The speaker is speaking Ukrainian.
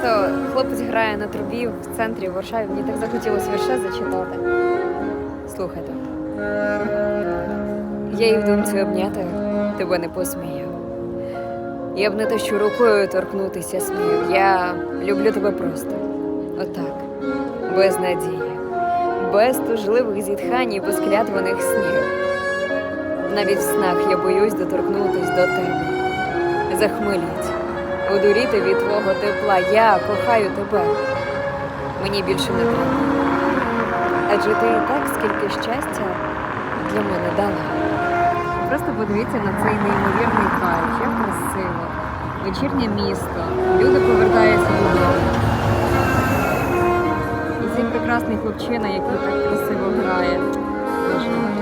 Просто хлопець грає на трубі в центрі Варшаві. Мені так захотілося вірше зачитати. Слухайте. Я і в думці обняти тебе не посмію. Я б не те, що рукою торкнутися смію. Я люблю тебе просто. Отак. Без надії, без тужливих зітхань і без клятваних снів. Навіть в снах я боюсь доторкнутись до тебе. Захмеліть, одуріти від твого тепла. Я кохаю тебе. Мені більше не треба. Адже ти і так скільки щастя для мене дала. Просто подивіться на цей неймовірний кайф, як красиво. Вечірнє місто, люди повертаються додому. І цей прекрасний хлопчина, який так красиво грає. Молодчина.